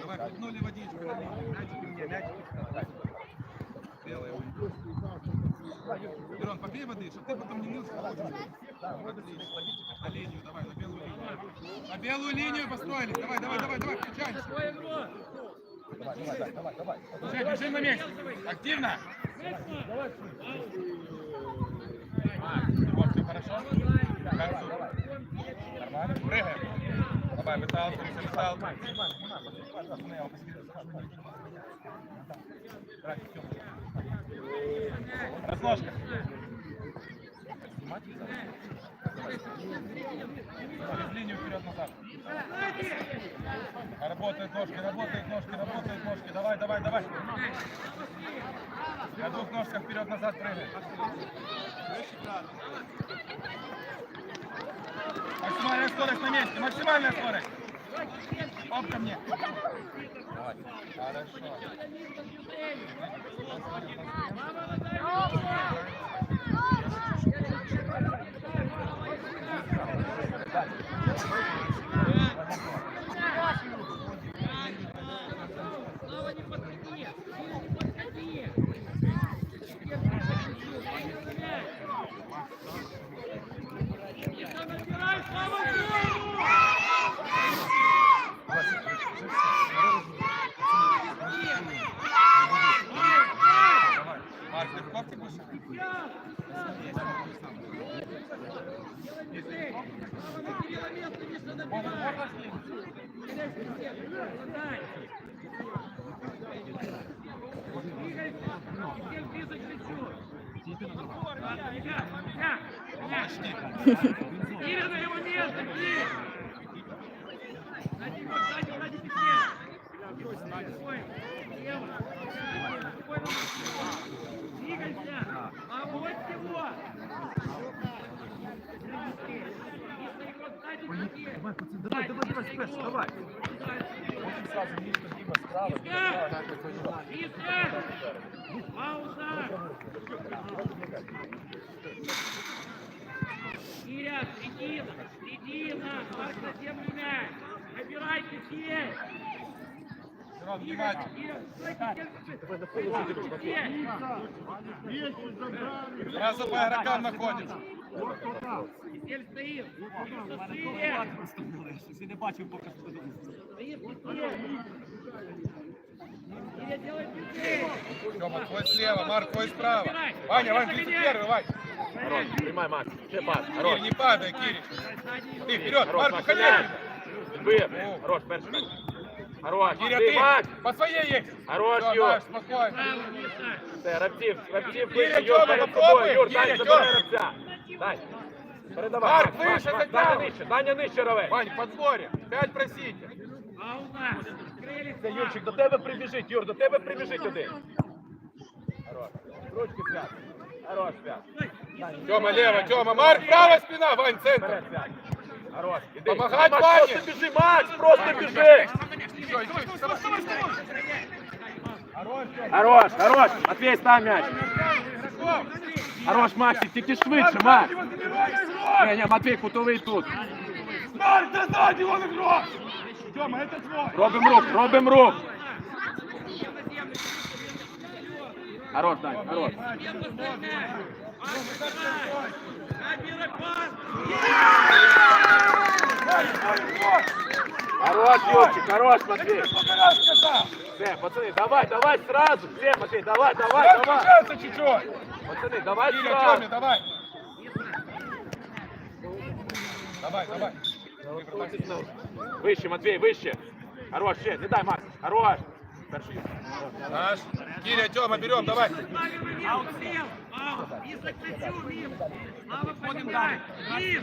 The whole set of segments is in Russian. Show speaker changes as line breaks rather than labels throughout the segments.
Давай, пнули водичку. Мячики мне, мячики. Белые. Мирон, попей воды, чтобы ты потом не ныл, что хочешь. Отлично. На линию, давай, на белую линию. На белую линию построились. Давай, давай, давай, давай, включайся. Все, бежим на месте. Активно. Вот, все хорошо? Нормально? Прыгаем. Давай, выталкивайся, выталкивайся. Разложка. Линию вперед-назад. Работает ножки, работает ножки, работает ножки. Давай, давай, давай. На двух ножках вперед-назад прыгай. Максимальная скорость на месте, максимальная скорость. Оп ко мне. Хорошо. Давай. Марк, ты в кофте будешь? Можно, можно слить?
Или на его место, блин! Сзади его, сзади, сзади пятне! Спокойно, лево, спокойно, двигайся! А вот его! Давай, пацан, давай, давай, давай, спресс, давай!
Сразу низко, Дима, справа.
Иска! Пауза! Киря, средина, средина, Марк на землю мяч. Набирайте все.
Мирон, внимательно. Сразу по игрокам находится.
Теперь стоит.
Я не.
Киря, делай быстрее.
Тёма, твой слева, Марк, твой справа. Ваня, Ваня, ты первый, Вань.
Хорош, приймай, Макс. Ще пас. Хорош.
не падай, Кири. Ты вперед, Марк, уходи.
Збив. Хорош, перший. Хорош,
Киря,
ти,
ты
Макс.
по своей есть.
Хорош,
Всё,
Юр.
Маш, спокойно.
Право, Миша.
Все, Рабців, Рабців,
Киря,
вище, Юр,
Тьома,
перед
попробуй.
тобою. Юр,
Киря,
дай, забирай
Тьома.
Рабця. Дай. Передавай.
Марк,
Макс,
выше,
Макс, Даня
затягивай.
нижче, Даня нижче рове.
Вань, в подборе. Пять просите.
Пауза. Открыли
Це Юрчик, до тебе прибіжить, Юр, до тебе прибіжить один. Хорош. Ручки свят. Хорош, свят.
Тёма, лево, Тёма. Марк, правая спина, Вань, центр.
Вперед, свят. Хорош. Іди.
Помагать
Макс,
Ване.
Просто біжи, Макс, просто біжи.
Еще, еще, вставай.
Хорош, хорош. Матвей, став м'яч. Хорош, Максик, тільки швидше, Макс. Ні, ні, Матвій, кутовий тут.
Марк, да сзади вон игрок. Тёма, это твой.
Робим рух, робим рух. Хорош, Дань, хорош. Хорош, Юрчик, хорош, Матвей. Все, пацаны, давай, давай сразу. Все, Матвей, давай, давай, давай.
чуть-чуть.
Пацаны, давай
Киря,
сразу.
Тёме, давай. Давай, давай.
Вище, Матвей, вище. Хорош, ще, не дай, Макс. Хорош.
Наш. Киря, Тёма, берем, давай.
Слава, поднимай! Вниз!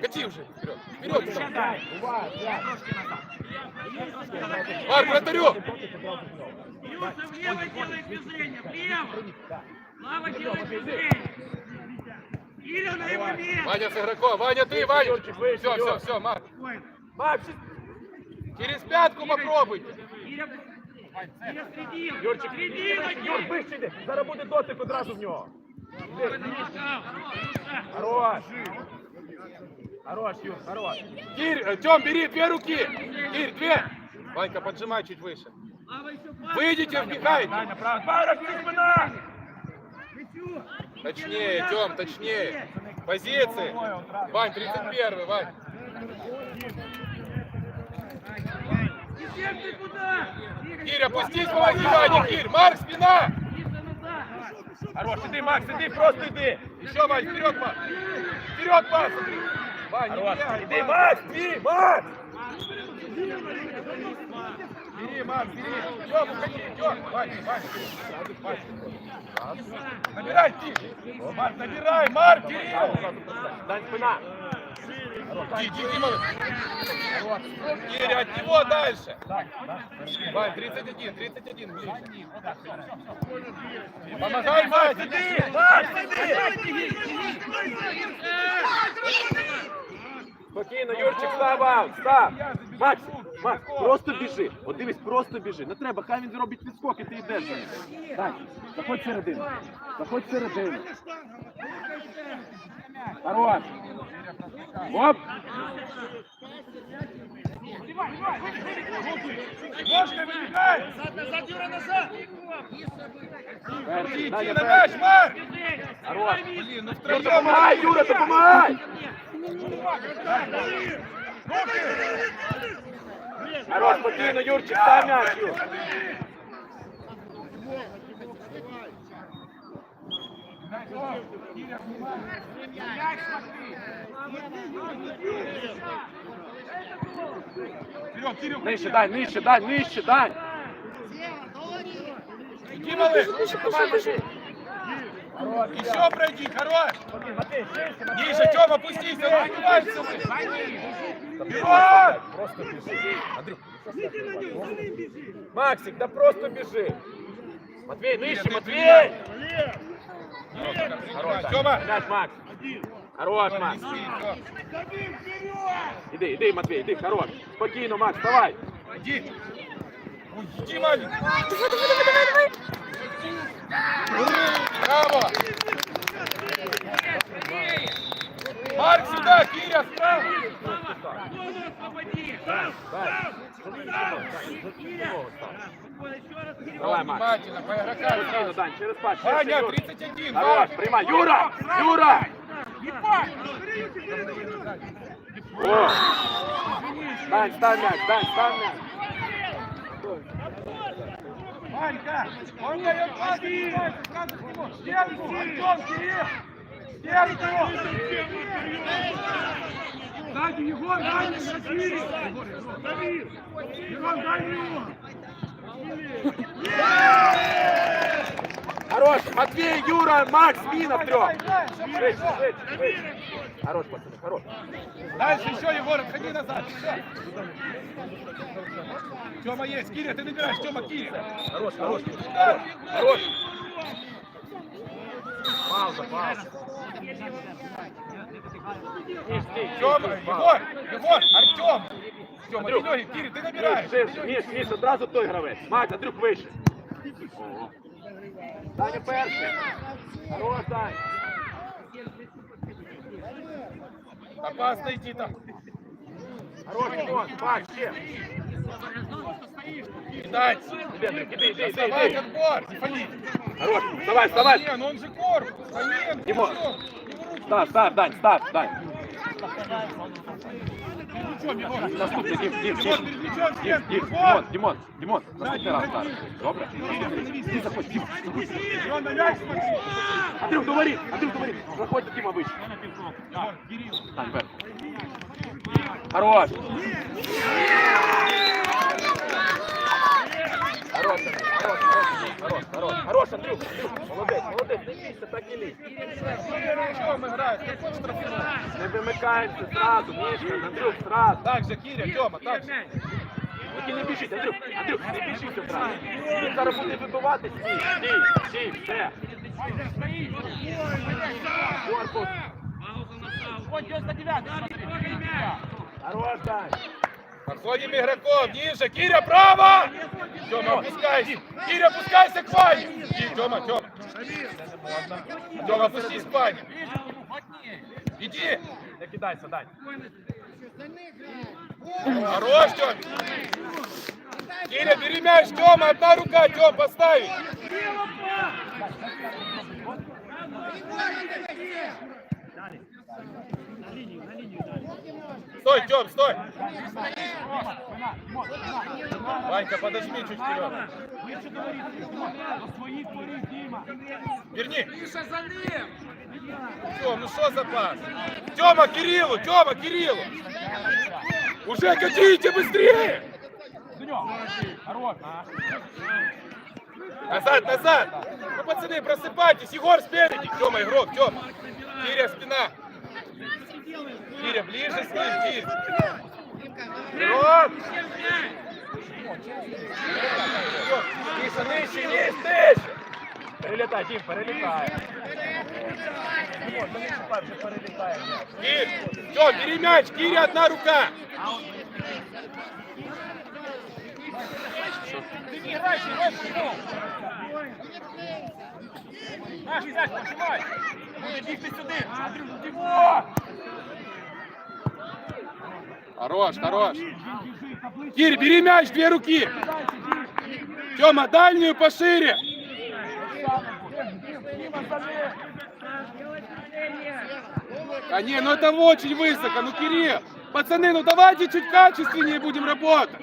Кати уже. Вперед. Марк, вратарю.
Юша, влево делай движение! Влево! Слава, делай движение! Киря на его месте!
Ваня с игроком. Ваня, ты, Ваня. Все, все, все, Марк.
Макс,
Через пятку попробуйте.
Киря!
Юрчик, Юр, вище йди. Зараз буде дотик одразу в нього. Хорош. Хорош, Юр, хорош. Кир, Тём, бери две руки. Кир, две. Ванька, поджимай чуть выше. Выйдите, вбегайте.
Барак, спина!
Точнее, Тём, точнее. Позиции. Вань, 31 Вань.
Кисенко куда?
Кир, опустись, помоги Ване, Кир. Марк, спина.
Киса назад.
Хорош, іди, Макс, іди, просто йди.
Еще, Вань, вперед, пас. Вперед, пас. Вань, не
Хорош,
бегай.
іди, Макс, твій, Макс!
Бери, Марк, бери. Тём, уходи, Тём. Вань, Вань. Вань. Набирай, Кир. Марк, набирай, Марк, Кирилл.
Дань, спина.
Иди, иди, малыш. Киря, от него дальше. Вань, 31, 31, ближе. Помогай, Вань, иди.
Макс, іди!
Спокійно, Юрчик, став аут, став. Макс, Макс, просто біжи. От дивись, просто біжи. Не треба, хай він робить підскок, і ти йдеш за ним. Так, заходь всередину. Заходь всередину. Хорош. Оп.
Ножками вибігай!
Перший,
Іди
Даня,
на
перший.
м'яч, Марк!
Хорош.
Блін, ну
Юра,
втроєм!
допомагай, Юра, допомагай. Хорош, спокійно, Юрчик, став м'яч, Нижче, Дань, нижче, Дань, нижче, Дань.
иди, малыш! Давай, Машин! Еще пройди, хорош! Ниже, Тёма, опустись, он открывается! Вперед!
Просто біжи. Андрюх, Максик, да просто біжи. Матвей, нижче, Матвей! Хорош, Дань.
Тёма!
Мяч, Макс. Хорош, Макс. Іди, іди, Матвей, іди, хорош. Спокійно, Макс, давай.
Иди! Ой, Иди, маленький! Браво! Внимательно, по игрокам
Спокійно,
сразу.
Дань, через пас. ще,
Ваня,
Юр.
31,
Хорош,
Ваня!
приймай. Юра! Юра! О! Дань, став м'яч, Дань, став м'яч.
Ванька, он дает пас, сразу к нему. Стенку, Антон, Кирилл! Стенку! Сзади, Егор, дай мне Кирилл! Егор, дай мне его!
Хорош, Матвей, Юра, Макс, Мина в трех. Швидше, швидше, швидше. Хорош, пацаны, хорош.
Дальше еще, Егор, отходи назад. Еще. Тёма есть, Киря, ты набираешь, Тёма, Киря.
Хорош, хорош,
Да.
хорош. Пауза, пауза. Стій, стій,
Тёма,
стій,
Егор, Егор, Артем. Тёма,
Андрюх.
ты ноги, Киря, ты набираешь.
Міш, Міш, Міш, одразу той гравець. Макс, Андрюк вище. Ого. Даня перший. Хорош, Дань.
Опасно идти там.
Хорош, Антон. Макс, ще.
Дать.
Іди, Андрюк, іди, іди, іди,
Давай
іди.
отбор, Стефани.
Хорош, вставай, вставай.
Не, ну он же корпус. Фоменко,
Димон.
всё. Его руки
Став, став, Дань, став, Дань.
плечом, Егор.
Наступний, Дім, Дім,
Егор,
Дім.
перед плечом,
Дім,
стенку.
Дім,
Егор.
Дімон, Дімон, Дімон, наступний раз став. Добре? Ти заходь, Дім.
Егор, на мяч смотри.
Андрюк, говори, Андрюк, говори. Заходь, Діма, вище.
Егор, Кирилл.
Стань вверх. Хорош. Хорош, хорош, хорош, хорош, хорош, хорош, Андрюк, Андрюк, молодець, молодець, не бійся, так і лізь. Не вимикаємося зразу, Мішка, Андрюк, зразу.
Так же, Киря, Тёма, так же.
Тільки не біжіть, Андрюк, Андрюк, не біжіть одразу. Він зараз буде вибивати, стій, стій, стій, все. Корпус.
На сау. Вот 99 смотри.
Хорош, Дань.
Подходим игроков, ниже, Киря, право! Тёма, опускайся! Киря, опускайся к Ване! Иди, Тёма, Тёма! Тёма, опустись к Ване! Иди!
Не кидайся, Дань.
Хорош, Тём. Киря, бери мяч, Тёма, одна рука, Тём, поставить. Стой, Тём, стой. Ванька, подожми чуть вперед. Верни. Тём, ну что за пас? Тёма, Кириллу, Тёма, Кириллу. Уже катите быстрее! Назад, назад! Ну, пацаны, просыпайтесь! Егор спереди! Тёма, игрок, Тёма! Киря, спина! Киря, ближе с ним, Киря! Игрок!
Тише, нижче, ніж, нижче. Перелітай, Дім, перелітай. Дімон, ну не чіпай, вже перелітає.
Кир! Тём, бери мяч! Киря, одна рука!
Наш м'яч, починай. Буде бігти сюди. Андрюх, Дімо!
Хорош, хорош! Кир, бери мяч, две руки! Тёма, дальнюю пошире! А не, ну это очень высоко, ну Кирилл! Пацаны, ну давайте чуть качественнее будем работать!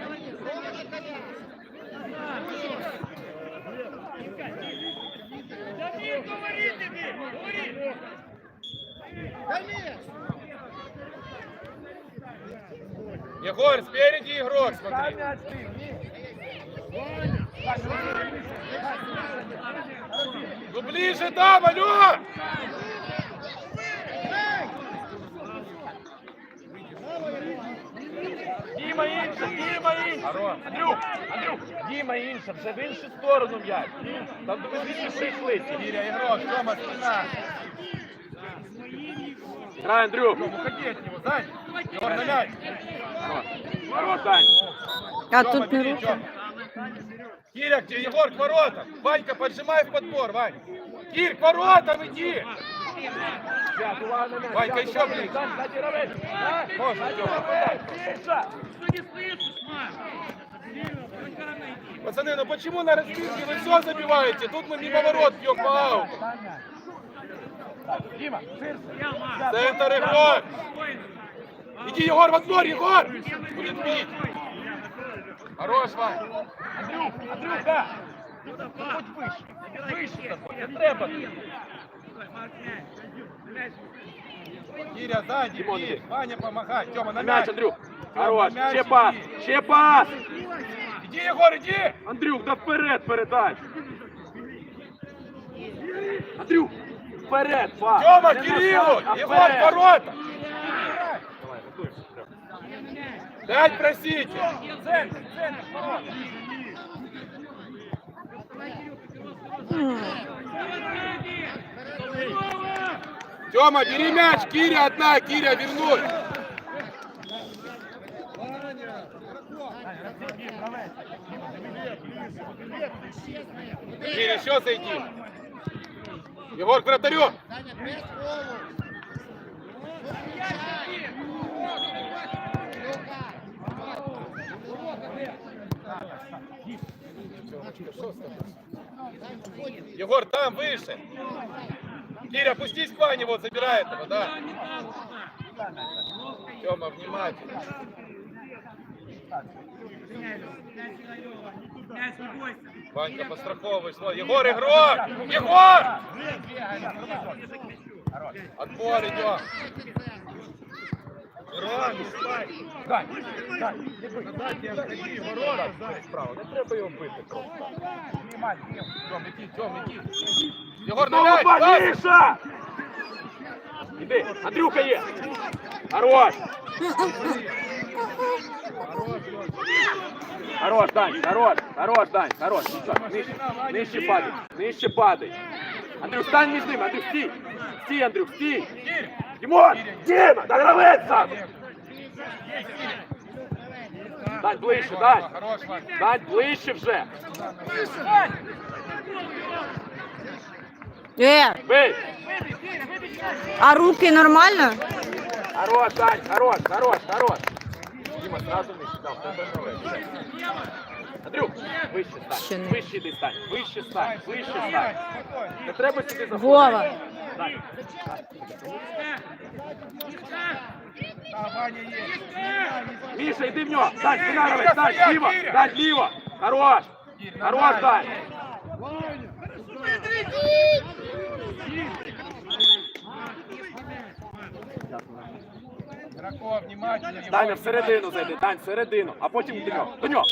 Егор, спереди игрок, смотри! Ну ближе там, алло!
Діма інша, Діма інша. Андрюх, Андрюх, Діма інша, вже в іншу сторону м'яч. Там ви звідси прийшли. ці.
Киря, игрок, Тёма, спина!
Грай, Андрюх.
Тём, уходи от него, сзади! Егор, на мяч!
Хорош, Дань.
А
Тёма,
тут не
бери,
руки.
Тёма. Киря, где Егор к воротам! Ванька, поджимай в подбор, Вань! Кир, к воротам иди!
Взяв, увага на м'яч.
Ванька,
взяв,
ще
увага.
ближче.
Дань, ззаді гравець. А?
Можно, Тёма.
Інша.
Что не слышишь, Маш? Только найди.
Пацаны, ну почему на разбивке вы все забиваете? Тут мы мимо ворот бьем по ауту.
Діма, ширше.
Я, Маш.
Центр игрок! Иди, Егор, в отбор, Егор! Будет бить! Хорош, Вань!
Андрюх, Андрюха. Будь вище. Вище, не треба.
Киря, сзади,
иди.
Ваня, помогай. Тёма, на
мяч,
мяч.
Андрюх. Хорош. Ще пас.
иди.
Ще пас.
Иди, Егор, иди!
Андрюх, да вперед передай. Андрюх, вперед, пас.
Тёма, Кириллу!
а
Егор, ворота! Дать просите!
Центр, центр.
Тёма, бери мяч! Киря одна, Киря, вернуть! Киря, еще зайди! Егор, вратарю! Егор, там выше! Киря, опустись к Ване, вот, забирай этого, да? Тёма, внимательно. Ванька, постраховывай. Егор, игрок! Егор! Отбор идем. Игрок, вставай.
Дань, Дань, не бий. Дань, ворота, Дань, справа. Не треба його бити просто.
Тём, иди, Тём, иди. Егор, на
Знову
мяч! пас!
Ваніша! Іди, Андрюха є. Хорош. Хорош, Дань, хорош, хорош, Дань, хорош. Все, нижче, нижче падай, нижче падай. Андрюх, стань між ними, Андрюх, стій. Стій, Андрюх, стій. Дімон, Діма, да гравець сам. Дань, ближче, Дань. Дань, ближче вже.
Е,
Бий.
а руки нормально?
Хорош, Дань, хорош, хорош, хорош. Дима, сразу нижче, да, в тебе правее. Андрюк, вище
Ще
стань,
не.
вище йди стань, вище стань, вище стань. Не треба сюди заходити.
Вова.
Есть.
Міша, йди в нього. Дань, спина робить, Дань, ліво, Дань, ліво. Хорош, хорош, Дань.
Игроков, внимательно.
Даня, всередину зайди, Дань, всередину, а потім до нього, до нього.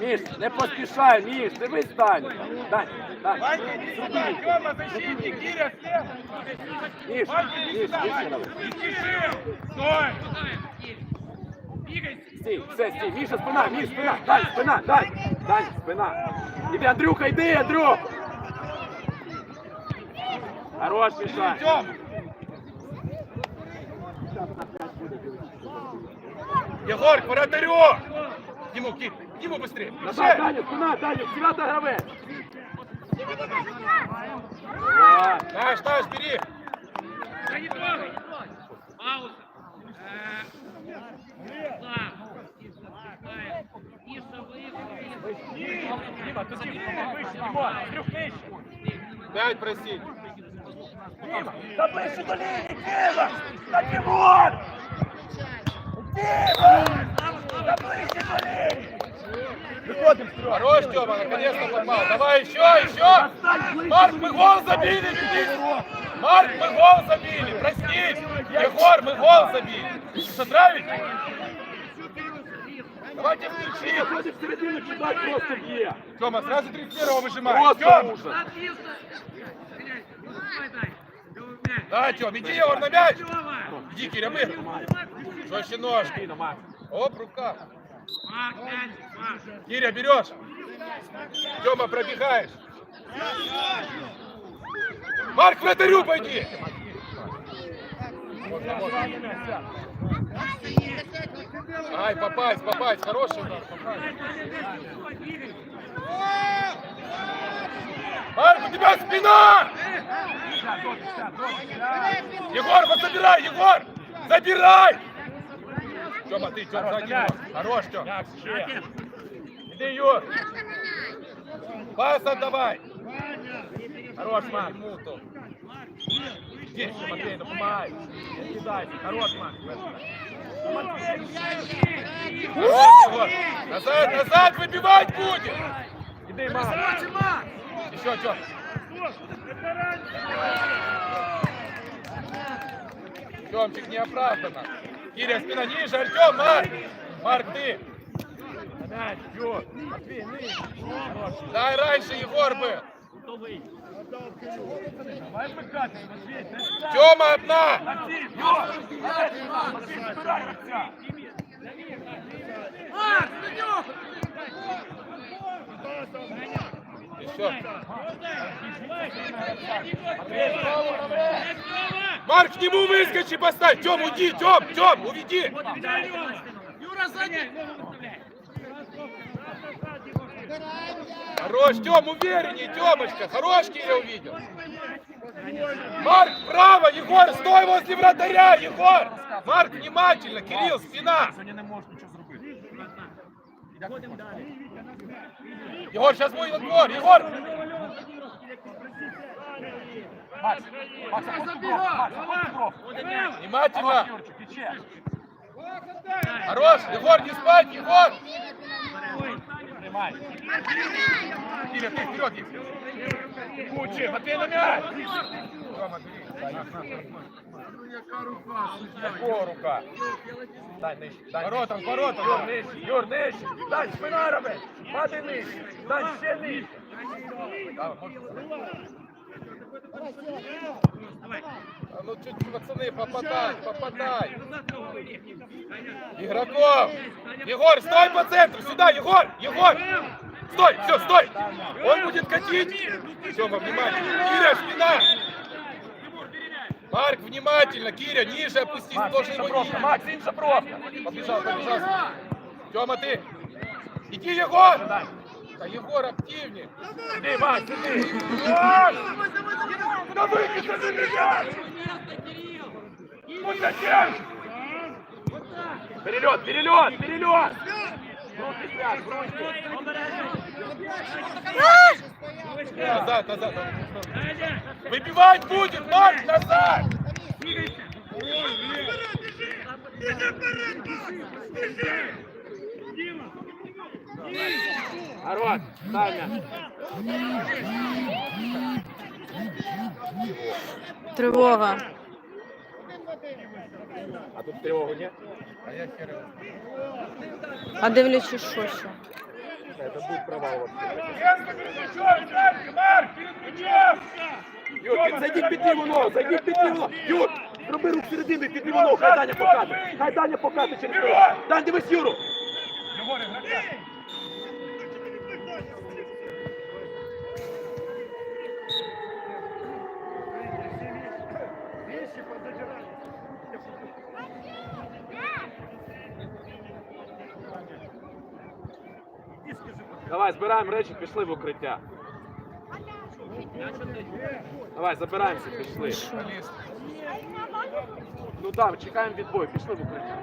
Міш, не поспішай, Міш, дивись, Дань. Дань, Дань.
Ванька, иди сюда, Тёма, защитник, Киря, слева.
Міш,
Ванька, иди
Міш,
сюда,
Міш,
Ванька.
давай.
Не спеши. Стой.
Стій, все, стій, Міша, спина, Міш, спина, Дань, спина, Дань, Дань, спина. Іди, Андрюха, йди, Андрюх. Хорош, Міша.
Тём. Егор, к вратарю. Диму, Кир, Диму быстрее.
Назад, Даня, спина, Даня, дев'ята гравець. Давай.
Наш, наш, бери.
Да не трогай! Пауза! Э, да. Тише выше,
Пять просить.
Та ближче до лінії, Києва! Та Тимур! Серега.
Хорош, Тёма, наконец-то поймал. Давай еще, еще. Марк, мы гол забили. Марк, мы гол забили. Проснись. Егор, мы гол забили. Что, нравится? Давайте включи.
Виходить в середину, кидай просто б'є.
Тёма, сразу 31-го выжимай.
Просто
Тём.
ужас.
Да, Тём, иди, Егор, на мяч. Иди, Киря, мы. Жестче ножки.
Спина, Макс.
Оп, рука.
Марк, мяч, Марк.
Киря, берешь. Тёма, пробегаешь. Марк, вратарю пойди. Ай, попасть, попасть. Хороший удар, попасть. Марк, у тебя спина! Егор, вот забирай, Егор! Забирай! Ты, Тём, сзади него. Хорош, Тём. Иди, Юр. Пас отдавай. Хорош, Марк. Минуту. Здесь, Матвей, напомай. Не кидайся. Хорош, Марк. Хорош. Назад, назад, выбивать будет.
Іди, Макс.
Еще, Тём. Тёмчик, неоправданно. Киря, спина ниже, Артем, Марк. Марк, ты.
Мяч, Юр. Матвій, нижче. Хорош.
Дай раньше, Егор бы.
Давай вмикати, Матвій. ти ж сам.
Тёма, одна.
Матвій, Юр. Матвій, збирай гравця.
Еще.
Матвій, знову гравець.
Марк, к нему выскочи, поставь. Тём, уйди, Тём, Тём, уведи.
Юра, сзади!
Хорош, Тём, увереннее, Тёмочка. Хорош, Киря увидел. Марк, право, Егор, стой возле вратаря, Егор. Марк, внимательно, Кирилл, спина.
Сьогодні не можеш нічого зробити.
Егор, сейчас будет отбор, Егор.
Макс, Макс, Макс.
Внимательно.
Хорош,
Егор, не спать, Егор.
Тримай.
Киря, ты вперед, если.
Кучі, Матвій на м'яч.
Тёма, бери.
Якого рука? Дай нижче, дай
Воротам, воротам.
Юр, нижче, Юр, нижче. Дай, спина роби. Падай нижче. Дай, ще нижче.
А ну чуть, пацаны, попадай, попадай. Игроков! Егор, стой по центру, сюда, Егор, Егор! Стой, все, стой! Он будет катить! Тёма, внимательно! Киря, спина! Марк, внимательно! Киря, ниже опустись,
Макс, інша
его видеть.
Макс, інша бровка.
Побежал, побежал. Тёма, ты! Иди, Егор! Да, Егор, активнее.
Сиди, Макс, сиди.
Куда выкинули за меня? Вот зачем?
Перелет, перелет, перелет. Руки связь, руки.
Назад, назад. Выбивать будет, Марк, назад!
Хорош, Таня.
Тривога.
А тут тривогу нет?
А дивлячись, що ще?
Это будет провал вообще. Юр, зайди під ліву ногу, зайди під ліву ногу. Юр, зроби рух середини, під ліву ногу, хай Даня покаже. Хай Даня покаже через тебе. Дань, дивись, Юру.
Игрока.
Давай, збираємо речі, пішли в укриття. Давай, забираємося, пішли. Ну там, чекаємо відбой, пішли в укриття.